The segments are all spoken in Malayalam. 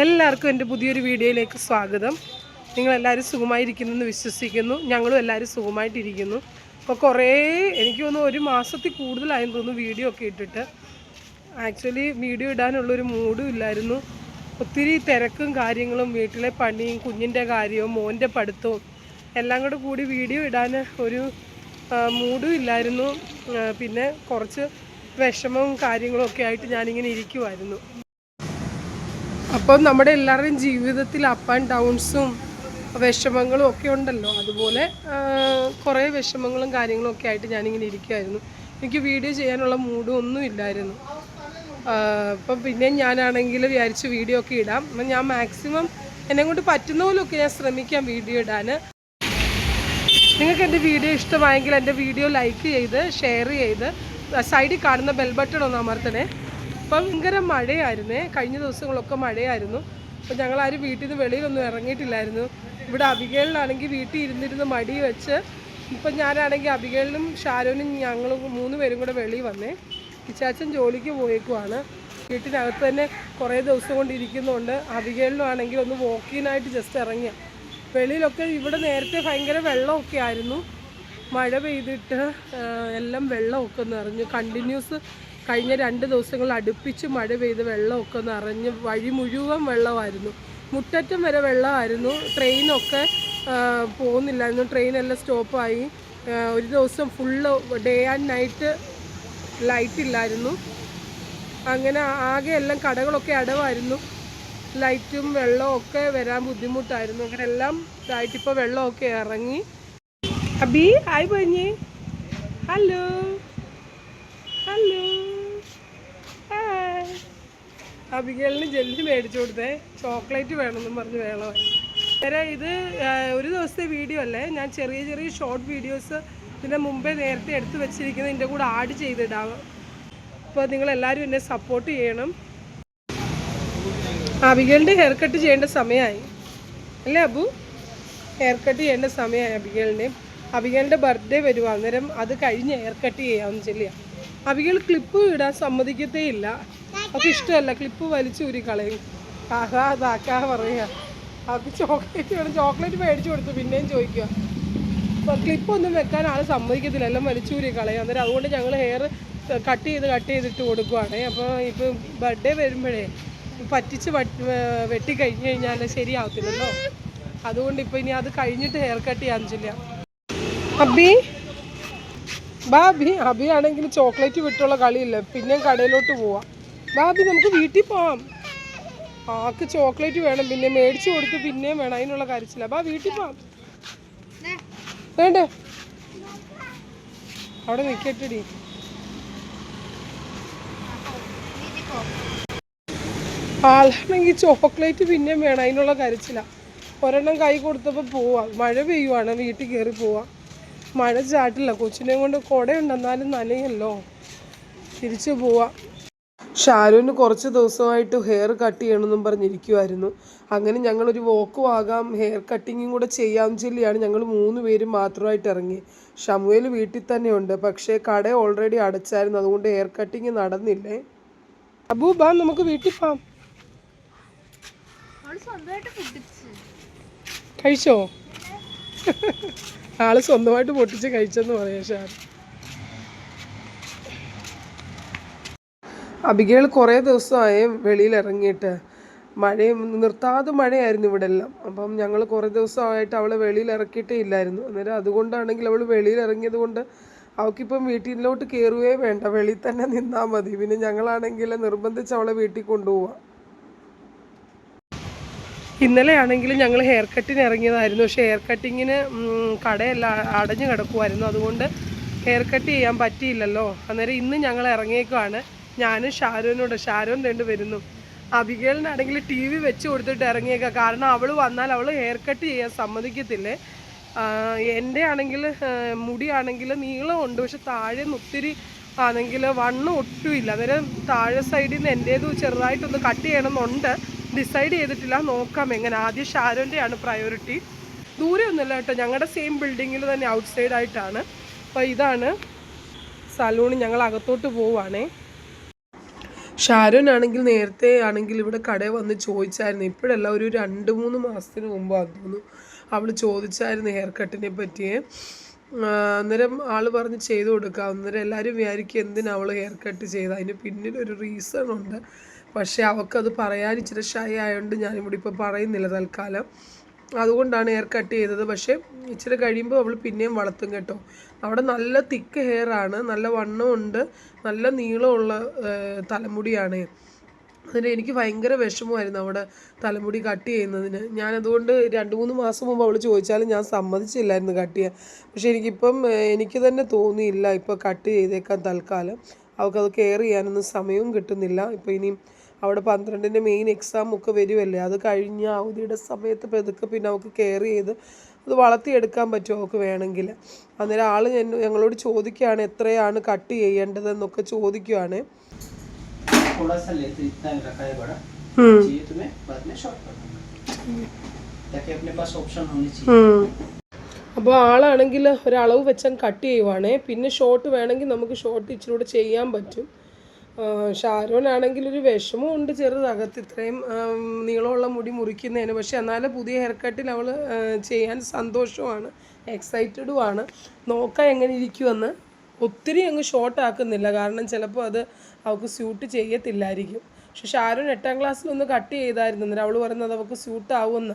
എല്ലാവർക്കും എന്റെ പുതിയൊരു വീഡിയോയിലേക്ക് സ്വാഗതം. നിങ്ങളെല്ലാവരും സുഖമായിരിക്കുന്നെന്ന് വിശ്വസിക്കുന്നു. ഞങ്ങളും എല്ലാവരും സുഖമായിട്ടിരിക്കുന്നു. അപ്പോൾ കുറേ എനിക്ക് തോന്നുന്നു ഒരു മാസത്തിൽ കൂടുതലായി തോന്നുന്നു വീഡിയോ ഒക്കെ ഇട്ടിട്ട്. ആക്ച്വലി വീഡിയോ ഇടാനുള്ളൊരു മൂഡും ഇല്ലായിരുന്നു. ഒത്തിരി തിരക്കും കാര്യങ്ങളും വീട്ടിലെ പണിയും കുഞ്ഞിന്റെ കാര്യവും മോന്റെ പഠിത്തവും എല്ലാം കൂടെ കൂടി വീഡിയോ ഇടാൻ ഒരു മൂഡും ഇല്ലായിരുന്നു. പിന്നെ കുറച്ച് വിഷമവും കാര്യങ്ങളും ഒക്കെ ആയിട്ട് ഞാനിങ്ങനെ ഇരിക്കുമായിരുന്നു അപ്പോൾ നമ്മുടെ എല്ലാവരുടെയും ജീവിതത്തിൽ അപ്പ് ആൻഡ് ഡൗൺസും വിഷമങ്ങളും ഒക്കെ ഉണ്ടല്ലോ. അതുപോലെ കുറേ വിഷമങ്ങളും കാര്യങ്ങളും ഒക്കെ ആയിട്ട് ഞാനിങ്ങനെ ഇരിക്കുമായിരുന്നു എനിക്ക് വീഡിയോ ചെയ്യാനുള്ള മൂഡും ഒന്നും ഇല്ലായിരുന്നു. അപ്പം പിന്നെ ഞാനാണെങ്കിൽ വിചാരിച്ച് വീഡിയോ ഒക്കെ ഇടാം. അപ്പം ഞാൻ മാക്സിമം എന്നെ കൊണ്ട് പറ്റുന്ന പോലെയൊക്കെ ഞാൻ ശ്രമിക്കാം വീഡിയോ ഇടാൻ. നിങ്ങൾക്ക് എന്റെ വീഡിയോ ഇഷ്ടമായെങ്കിൽ എന്റെ വീഡിയോ ലൈക്ക് ചെയ്ത് ഷെയർ ചെയ്ത് സൈഡിൽ കാണുന്ന ബെൽ ബട്ടൺ ഒന്ന് അമർത്തണേ. ഭയങ്കര മഴയായിരുന്നേ. കഴിഞ്ഞ ദിവസങ്ങളൊക്കെ മഴയായിരുന്നു. അപ്പം ഞങ്ങളാരും വീട്ടിൽ നിന്ന് വെളിയിലൊന്നും ഇറങ്ങിയിട്ടില്ലായിരുന്നു. ഇവിടെ അബികേളിലാണെങ്കിൽ വീട്ടിൽ ഇരുന്നിരുന്ന് മടി വെച്ച് ഇപ്പം ഞാനാണെങ്കിൽ അബികേളിനും ഷാരോനും ഞങ്ങളും മൂന്ന് പേരും കൂടെ വെളിയിൽ വന്നേ. കിച്ചാച്ചൻ ജോലിക്ക് പോയേക്കുവാണ്. വീട്ടിനകത്ത് തന്നെ കുറേ ദിവസം കൊണ്ട് അബികേളിലും അബികേളിനും ആണെങ്കിൽ ഒന്ന് വോക്കിനായിട്ട് ജസ്റ്റ് ഇറങ്ങിയ. വെളിയിലൊക്കെ ഇവിടെ നേരത്തെ ഭയങ്കര വെള്ളമൊക്കെ ആയിരുന്നു. മഴ പെയ്തിട്ട് എല്ലാം വെള്ളമൊക്കെ നിറഞ്ഞു. കണ്ടിന്യൂസ് കഴിഞ്ഞ രണ്ട് ദിവസങ്ങൾ അടുപ്പിച്ച് മഴ പെയ്ത് വെള്ളമൊക്കെ നിറഞ്ഞ് വഴി മുഴുവൻ വെള്ളമായിരുന്നു. മുറ്ററ്റം വരെ വെള്ളമായിരുന്നു. ട്രെയിനൊക്കെ പോകുന്നില്ലായിരുന്നു. ട്രെയിനെല്ലാം സ്റ്റോപ്പായി. ഒരു ദിവസം full day and night light ഇല്ലായിരുന്നു. അങ്ങനെ ആകെ എല്ലാം കടകളൊക്കെ അടവായിരുന്നു. ലൈറ്റും വെള്ളവും ഒക്കെ വരാൻ ബുദ്ധിമുട്ടായിരുന്നു. അങ്ങനെ എല്ലാം ഇതായിട്ട് ഇപ്പോൾ വെള്ളമൊക്കെ ഇറങ്ങി. അബി ഹായ് പറഞ്ഞേ ഹലോ ഹായ് അബികേളിന് ജെല്ലി മേടിച്ചു കൊടുത്തേ. ചോക്ലേറ്റ് വേണമെന്നും പറഞ്ഞ് വേണമായി നേരെ ഇത് ഒരു ദിവസത്തെ വീഡിയോ അല്ലേ? ഞാൻ ചെറിയ ചെറിയ ഷോർട്ട് വീഡിയോസ് ഇതിന്റെ മുമ്പേ നേരത്തെ എടുത്ത് വെച്ചിരിക്കുന്നത് എന്റെ കൂടെ ആഡ് ചെയ്തിടാം. അപ്പോൾ നിങ്ങളെല്ലാവരും എന്നെ സപ്പോർട്ട് ചെയ്യണം. അബികേലിന്റെ ഹെയർ കട്ട് ചെയ്യേണ്ട സമയമായി. അല്ലേ അബു? ഹെയർ കട്ട് ചെയ്യേണ്ട സമയമായി അബികേലിന്റെ അബികേലിന്റെ ബർത്ത്ഡേ വരുവാ. അന്നേരം അത് കഴിഞ്ഞ് ഹെയർ കട്ട് ചെയ്യാമെന്ന് ചൊല്ലിയാണ് അബികൾ ക്ലിപ്പ് ഇടാൻ സമ്മതിക്കത്തേ ഇല്ല അവൾക്ക് ഇഷ്ടമല്ല. ക്ലിപ്പ് വലിച്ചു ഊരി കളയും. ആഹാ അതാക്കാ പറയുക. അത് ചോക്ലേറ്റ് വേണം. ചോക്ലേറ്റ് മേടിച്ചു കൊടുത്തു. പിന്നെയും ചോദിക്കുക. അപ്പോൾ ക്ലിപ്പൊന്നും വെക്കാൻ ആൾ സമ്മതിക്കത്തില്ല. എല്ലാം വലിച്ചൂരി കളയും. അന്നേരം അതുകൊണ്ട് ഞങ്ങൾ ഹെയർ കട്ട് ചെയ്ത് കട്ട് ചെയ്തിട്ട് കൊടുക്കുവാണ്. അപ്പോൾ ഇപ്പം ബർത്ത്ഡേ വരുമ്പോഴേ പറ്റിച്ച് വെട്ടി കഴിഞ്ഞ് കഴിഞ്ഞാൽ ശരിയാവത്തില്ലല്ലോ. അതുകൊണ്ട് ഇപ്പം ഇനി അത് കഴിഞ്ഞിട്ട് ഹെയർ കട്ട് ചെയ്യാൻ ചില്ല അബി? ബാബി അബി. ആണെങ്കിൽ ചോക്ലേറ്റ് വിട്ടുള്ള കളിയില്ല? പിന്നെയും കടയിലോട്ട് പോവാം. ബാബി നമുക്ക് വീട്ടിൽ പോവാം. ആക്ക് ചോക്ലേറ്റ് വേണം പിന്നെ മേടിച്ചു കൊടുത്ത് പിന്നെയും വേണം. അതിനുള്ള കാര്യത്തില്ല ബാ വീട്ടിൽ പോവാം. വേണ്ടേ? അവിടെ നിൽക്കട്ടെടി ആളാണെങ്കിൽ ചോക്ലേറ്റ് പിന്നെയും വേണം അതിനുള്ള കരച്ചില്ല ഒരെണ്ണം കൈ കൊടുത്തപ്പോൾ പോവാം. മഴ പെയ്യുവാണ് വീട്ടിൽ കയറി പോവാം. മഴ ചാട്ടില്ല കൊച്ചിനെയും കൊണ്ട് കുടയുണ്ടെന്നാലും നനയല്ലോ. തിരിച്ചു പോവാം. ഷാരൂന് കുറച്ച് ദിവസമായിട്ട് ഹെയർ കട്ട് ചെയ്യണമെന്നും പറഞ്ഞിരിക്കുമായിരുന്നു അങ്ങനെ ഞങ്ങളൊരു വോക്കും ആകാം ഹെയർ കട്ടിങ്ങും കൂടെ ചെയ്യാമെന്ന് ചൊല്ലിയാണ് ഞങ്ങൾ മൂന്ന് പേരും മാത്രമായിട്ട് ഇറങ്ങി. ഷമുവേൽ വീട്ടിൽ തന്നെയുണ്ട്. പക്ഷേ കട ഓൾറെഡി അടച്ചായിരുന്നു. അതുകൊണ്ട് ഹെയർ കട്ടിങ് നടന്നില്ലേ? അബു ബാ നമുക്ക് വീട്ടിൽ പോവാം. കഴിച്ചോ? ആൾ സ്വന്തമായിട്ട് പൊട്ടിച്ച് കഴിച്ചെന്ന് പറയാം ഷാൻ അബികേൾ കുറേ ദിവസമായി വെളിയിൽ ഇറങ്ങിയിട്ട്. മഴയും നിർത്താതെ മഴയായിരുന്നു ഇവിടെ എല്ലാം അപ്പം ഞങ്ങൾ കുറേ ദിവസമായിട്ട് അവളെ വെളിയിൽ ഇറക്കിയിട്ടേ ഇല്ലായിരുന്നു. അന്നേരം അതുകൊണ്ടാണെങ്കിൽ അവൾ വെളിയിൽ ഇറങ്ങിയത് കൊണ്ട് അവൾക്കിപ്പം വീട്ടിലോട്ട് കയറുകയേ വേണ്ട. വെളിയിൽ തന്നെ നിന്നാൽ മതി. പിന്നെ ഞങ്ങളാണെങ്കിൽ നിർബന്ധിച്ച് അവളെ വീട്ടിൽ കൊണ്ടുപോവാം. ഇന്നലെ ആണെങ്കിൽ ഞങ്ങൾ ഹെയർ കട്ടിന് ഇറങ്ങിയതായിരുന്നു. പക്ഷേ ഹെയർ കട്ടിങ്ങിന് കടയെല്ലാം അടഞ്ഞു കിടക്കുമായിരുന്നു അതുകൊണ്ട് ഹെയർ കട്ട് ചെയ്യാൻ പറ്റിയില്ലല്ലോ. അന്നേരം ഇന്ന് ഞങ്ങൾ ഇറങ്ങിയേക്കുവാണ്. ഞാനും ഷാരോനോട് ഷാരോൻ രണ്ട് വരുന്നു. അബികേലിനാണെങ്കിൽ ടി വി വെച്ച് കൊടുത്തിട്ട് ഇറങ്ങിയേക്കാം. കാരണം അവൾ വന്നാൽ അവൾ ഹെയർ കട്ട് ചെയ്യാൻ സമ്മതിക്കത്തില്ലേ? എന്റെ ആണെങ്കിൽ മുടിയാണെങ്കിൽ നീളമുണ്ട് പക്ഷെ താഴെ ഒത്തിരി ആണെങ്കിൽ വണ്ണം ഒട്ടുമില്ല അന്നേരം താഴെ സൈഡിൽ നിന്ന് എന്റേത് ചെറുതായിട്ടൊന്ന് കട്ട് ചെയ്യണമെന്നുണ്ട്. ഡിസൈഡ് ചെയ്തിട്ടില്ല. നോക്കാം എങ്ങനെ. ആദ്യം ഷാരോന്റെയാണ് പ്രയോറിറ്റി ദൂരെയൊന്നുമില്ല കേട്ടോ. ഞങ്ങളുടെ സെയിം ബിൽഡിങ്ങിൽ തന്നെ ഔട്ട് സൈഡായിട്ടാണ് അപ്പോൾ ഇതാണ് സലൂൺ ഞങ്ങൾ അകത്തോട്ട് പോവുകയാണേ ഷാരോൻ ആണെങ്കിൽ നേരത്തെ ആണെങ്കിൽ ഇവിടെ കടയിൽ വന്ന് ചോദിച്ചായിരുന്നു. ഇപ്പോഴല്ല ഒരു രണ്ട് മൂന്ന് മാസത്തിന് മുമ്പ് തോന്നുന്നു അവൾ ചോദിച്ചായിരുന്നു ഹെയർ കട്ടിനെ പറ്റിയേ. അന്നേരം ആൾ പറഞ്ഞ് ചെയ്ത് കൊടുക്കാം. അന്നേരം എല്ലാവരും വിചാരിക്കും എന്തിനാ അവൾ ഹെയർ കട്ട് ചെയ്ത്. അതിന് പിന്നിൽ ഒരു റീസൺ ഉണ്ട്. പക്ഷേ അവൾക്കത് പറയാൻ ഇച്ചിരി ഷൈ ആയതുകൊണ്ട് ഞാനിവിടെ ഇപ്പോൾ പറയുന്നില്ല തൽക്കാലം. അതുകൊണ്ടാണ് ഹെയർ കട്ട് ചെയ്തത്. പക്ഷേ ഇച്ചിരി കഴിയുമ്പോൾ അവൾ പിന്നെയും വളർത്തും കേട്ടോ. അവിടെ നല്ല തിക്ക് ഹെയർ ആണ്. നല്ല വണ്ണമുണ്ട് നല്ല നീളമുള്ള തലമുടിയാണ്. അതിന് എനിക്ക് ഭയങ്കര വിഷമമായിരുന്നു അവിടെ തലമുടി കട്ട് ചെയ്യുന്നതിന്. ഞാനതുകൊണ്ട് രണ്ട് മൂന്ന് മാസം മുമ്പ് അവൾ ചോദിച്ചാലും ഞാൻ സമ്മതിച്ചില്ലായിരുന്നു കട്ട് ചെയ്യാൻ. പക്ഷേ എനിക്കിപ്പം എനിക്ക് തന്നെ തോന്നിയില്ല ഇപ്പോൾ കട്ട് ചെയ്തേക്കാൻ തൽക്കാലം. അവൾക്കത് കെയർ ചെയ്യാനൊന്നും സമയവും കിട്ടുന്നില്ല. ഇപ്പോൾ ഇനിയും അവിടെ പന്ത്രണ്ടിന്റെ മെയിൻ എക്സാം ഒക്കെ വരുമല്ലേ അത് കഴിഞ്ഞ അവധിയുടെ സമയത്ത് പതുക്കെ പിന്നെ അവൾക്ക് കെയർ ചെയ്ത് അത് വളർത്തിയെടുക്കാൻ പറ്റുമോ അവൾക്ക് വേണമെങ്കിൽ. അന്നേരം ആൾ ഞങ്ങളോട് ചോദിക്കുകയാണ് എത്രയാണ് കട്ട് ചെയ്യേണ്ടതെന്നൊക്കെ ചോദിക്കുകയാണ്. അപ്പോൾ ആളാണെങ്കിൽ ഒരളവ് വെച്ചാൽ കട്ട് ചെയ്യുവാണേ. പിന്നെ ഷോർട്ട് വേണമെങ്കിൽ നമുക്ക് ഷോർട്ട് ഇച്ചിരി ചെയ്യാൻ പറ്റും. ഷാരോൺ ആണെങ്കിൽ ഒരു വിഷമം ഉണ്ട് ചെറുതകത്ത്. ഇത്രയും നീളമുള്ള മുടി മുറിക്കുന്നതിന്. പക്ഷെ എന്നാലും പുതിയ ഹെയർ കട്ടിൽ അവൾ ചെയ്യാൻ സന്തോഷമാണ് എക്സൈറ്റഡുമാണ് നോക്കാൻ എങ്ങനെ ഇരിക്കുമെന്ന്. ഒത്തിരി അങ്ങ് ഷോർട്ട് ആക്കുന്നില്ല. കാരണം ചിലപ്പോൾ അത് അവൾക്ക് സ്യൂട്ട് ചെയ്യത്തില്ലായിരിക്കും. പക്ഷെ ഷാരോൺ എട്ടാം ക്ലാസ്സിൽ ഒന്ന് കട്ട് ചെയ്തായിരുന്നു. അവൾ പറയുന്നത് അവൾക്ക് സ്യൂട്ട് ആവുമെന്ന്.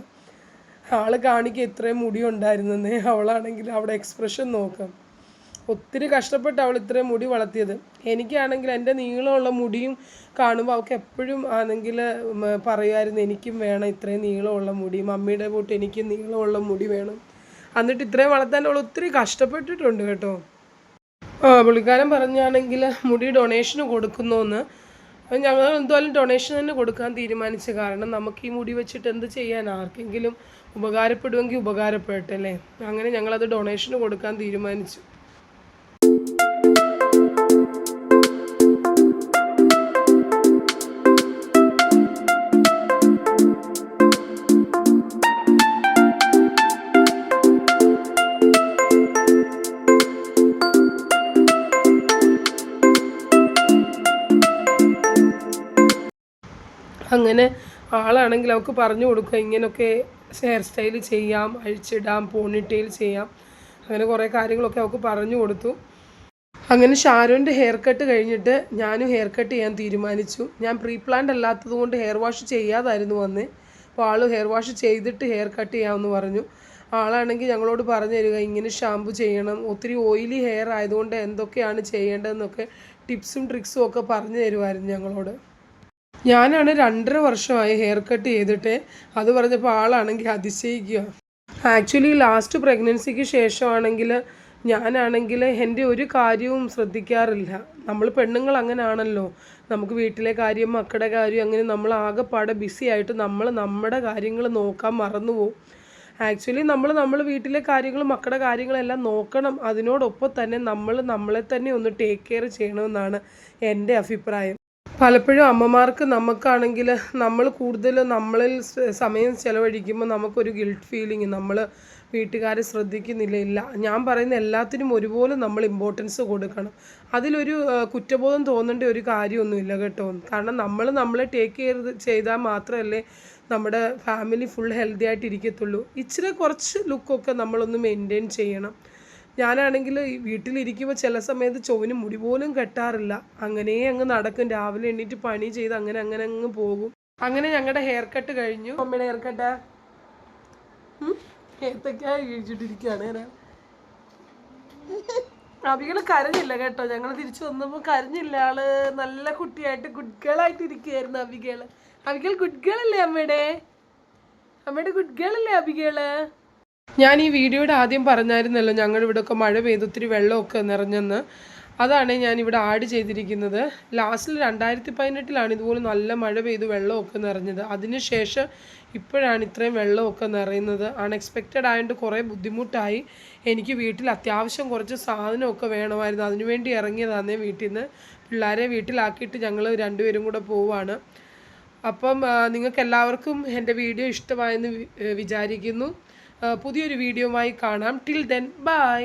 ആൾ കാണിക്കുക ഇത്രയും മുടി ഉണ്ടായിരുന്നെന്നേ. അവളാണെങ്കിൽ അവിടെ എക്സ്പ്രഷൻ നോക്കാം. ഒത്തിരി കഷ്ടപ്പെട്ട് അവൾ ഇത്രയും മുടി വളർത്തിയത്. എനിക്കാണെങ്കിൽ എന്റെ നീളമുള്ള മുടിയും കാണുമ്പോൾ അവൾക്ക് എപ്പോഴും ആണെങ്കിൽ പറയുമായിരുന്നു എനിക്കും വേണം ഇത്രയും നീളമുള്ള മുടി. മമ്മിയുടെ കൂട്ട് എനിക്കും നീളമുള്ള മുടി വേണം. എന്നിട്ട് ഇത്രയും വളർത്താൻ അവൾ ഒത്തിരി കഷ്ടപ്പെട്ടിട്ടുണ്ട് കേട്ടോ. പുള്ളിക്കാരൻ പറഞ്ഞാണെങ്കിൽ മുടി ഡൊണേഷന് കൊടുക്കുന്നോന്ന്. ഞങ്ങൾ എന്തായാലും ഡൊണേഷൻ തന്നെ കൊടുക്കാൻ തീരുമാനിച്ച. കാരണം നമുക്ക് ഈ മുടി വെച്ചിട്ട് എന്ത് ചെയ്യാൻ? ആർക്കെങ്കിലും ഉപകാരപ്പെടുമെങ്കിൽ ഉപകാരപ്പെടട്ടെ അല്ലേ? അങ്ങനെ ഞങ്ങളത് ഡൊണേഷന് കൊടുക്കാൻ തീരുമാനിച്ചു. അങ്ങനെ ആളാണെങ്കിൽ അവൾക്ക് പറഞ്ഞു കൊടുക്കുക. ഇങ്ങനെയൊക്കെ ഹെയർ സ്റ്റൈൽ ചെയ്യാം അഴിച്ചിടാം പോണിറ്റെയിൽ ചെയ്യാം. അങ്ങനെ കുറേ കാര്യങ്ങളൊക്കെ അവൾക്ക് പറഞ്ഞു കൊടുത്തു. അങ്ങനെ ഷാരോന്റെ ഹെയർ കട്ട് കഴിഞ്ഞിട്ട് ഞാനും ഹെയർ കട്ട് ചെയ്യാൻ തീരുമാനിച്ചു. ഞാൻ പ്രീ പ്ലാൻഡ് അല്ലാത്തത് കൊണ്ട് ഹെയർ വാഷ് ചെയ്യാതായിരുന്നു വന്ന് അപ്പോൾ ആൾ ഹെയർ വാഷ് ചെയ്തിട്ട് ഹെയർ കട്ട് ചെയ്യാമെന്ന് പറഞ്ഞു. ആളാണെങ്കിൽ ഞങ്ങളോട് പറഞ്ഞു തരിക ഇങ്ങനെ ഷാമ്പു ചെയ്യണം. ഒത്തിരി ഓയിലി ഹെയർ ആയതുകൊണ്ട് എന്തൊക്കെയാണ് ചെയ്യേണ്ടതെന്നൊക്കെ ടിപ്സും ട്രിക്സും ഒക്കെ പറഞ്ഞു തരുമായിരുന്നു ഞങ്ങളോട്. ഞാനാണ് രണ്ടര വർഷമായി ഹെയർ കട്ട് ചെയ്തിട്ട്. അത് പറഞ്ഞപ്പോൾ ആളാണെങ്കിൽ അതിശയിക്കുക. ആക്ച്വലി ലാസ്റ്റ് പ്രഗ്നൻസിക്ക് ശേഷമാണെങ്കിൽ ഞാനാണെങ്കിൽ എന്റെ ഒരു കാര്യവും ശ്രദ്ധിക്കാറില്ല. നമ്മൾ പെണ്ണുങ്ങൾ അങ്ങനെയാണല്ലോ നമുക്ക് വീട്ടിലെ കാര്യം മക്കളുടെ കാര്യം അങ്ങനെ നമ്മൾ ആകെപ്പാടെ ബിസി ആയിട്ട് നമ്മൾ നമ്മുടെ കാര്യങ്ങൾ നോക്കാൻ മറന്നു പോകും ആക്ച്വലി നമ്മൾ നമ്മൾ വീട്ടിലെ കാര്യങ്ങൾ മക്കളുടെ കാര്യങ്ങളെല്ലാം നോക്കണം. അതിനോടൊപ്പം തന്നെ നമ്മൾ നമ്മളെ തന്നെ ഒന്ന് ടേക്ക് കെയർ ചെയ്യണമെന്നാണ് എന്റെ അഭിപ്രായം. പലപ്പോഴും അമ്മമാർക്ക് നമുക്കാണെങ്കിൽ നമ്മൾ കൂടുതൽ നമ്മളിൽ സമയം ചിലവഴിക്കുമ്പോൾ നമുക്കൊരു ഗിൽട്ട് ഫീലിംഗ് നമ്മൾ വീട്ടുകാരെ ശ്രദ്ധിക്കുന്നില്ല ഇല്ല. ഞാൻ പറയുന്ന എല്ലാത്തിനും ഒരുപോലെ നമ്മൾ ഇമ്പോർട്ടൻസ് കൊടുക്കണം. അതിലൊരു കുറ്റബോധം തോന്നേണ്ട ഒരു കാര്യമൊന്നുമില്ല കേട്ടോ. കാരണം നമ്മൾ നമ്മളെ ടേക്ക് കെയർ ചെയ്താൽ മാത്രമല്ലേ നമ്മുടെ ഫാമിലി ഫുൾ ഹെൽത്തി ആയിട്ട് ഇരിക്കത്തുള്ളൂ. ഇച്ചിരി കുറച്ച് ലുക്കൊക്കെ നമ്മളൊന്ന് മെയിന്റെയിൻ ചെയ്യണം. ഞാനാണെങ്കിൽ വീട്ടിലിരിക്കുമ്പോൾ ചില സമയത്ത് ചൊവ്വിന് മുടി പോലും കെട്ടാറില്ല. അങ്ങനെ അങ്ങ് നടക്കും. രാവിലെ എണ്ണീറ്റ് പണി ചെയ്ത് അങ്ങനെ അങ്ങനെ അങ്ങ് പോകും. അങ്ങനെ ഞങ്ങളുടെ ഹെയർ കട്ട് കഴിഞ്ഞു. അമ്മയുടെ ഹെയർ കട്ടാ ഏത്തക്ക കഴിച്ചിട്ടിരിക്കുകയാണ് ഞാൻ അവികൾ കരഞ്ഞില്ല കേട്ടോ. ഞങ്ങൾ തിരിച്ചു വന്നപ്പോൾ കരഞ്ഞില്ല ആൾ. നല്ല കുട്ടിയായിട്ട് ഗുഡ് ഗേൾ ആയിട്ട് ഇരിക്കുകയായിരുന്നു അവികേൾ. അവികൾ ഗുഡ് ഗേൾ അല്ലേ അമ്മയുടെ അമ്മയുടെ ഗുഡ് ഗേൾ അല്ലേ അബികൾ ഞാൻ ഈ വീഡിയോയുടെ ആദ്യം പറഞ്ഞായിരുന്നല്ലോ ഞങ്ങളുടെ ഇവിടെയൊക്കെ മഴ പെയ്ത് ഒത്തിരി വെള്ളമൊക്കെ നിറഞ്ഞെന്ന്. അതാണ് ഞാൻ ഇവിടെ ആഡ് ചെയ്തിരിക്കുന്നത്. ലാസ്റ്റിൽ രണ്ടായിരത്തി പതിനെട്ടിലാണ് ഇതുപോലെ നല്ല മഴ പെയ്ത് വെള്ളമൊക്കെ നിറഞ്ഞത്. അതിനുശേഷം ഇപ്പോഴാണ് ഇത്രയും വെള്ളമൊക്കെ നിറയുന്നത്. അൺഎക്സ്പെക്റ്റഡ് ആയതുകൊണ്ട് കുറേ ബുദ്ധിമുട്ടായി. എനിക്ക് വീട്ടിൽ അത്യാവശ്യം കുറച്ച് സാധനമൊക്കെ വേണമായിരുന്നു. അതിനുവേണ്ടി ഇറങ്ങിയതാന്ന് വീട്ടിൽ നിന്ന് പിള്ളേരെ വീട്ടിലാക്കിയിട്ട് ഞങ്ങൾ രണ്ടുപേരും കൂടെ പോവാണ്. അപ്പം നിങ്ങൾക്ക് എല്ലാവർക്കും എന്റെ വീഡിയോ ഇഷ്ടമായെന്ന് വിചാരിക്കുന്നു. പുതിയൊരു വീഡിയോയുമായി കാണാം. Till then bye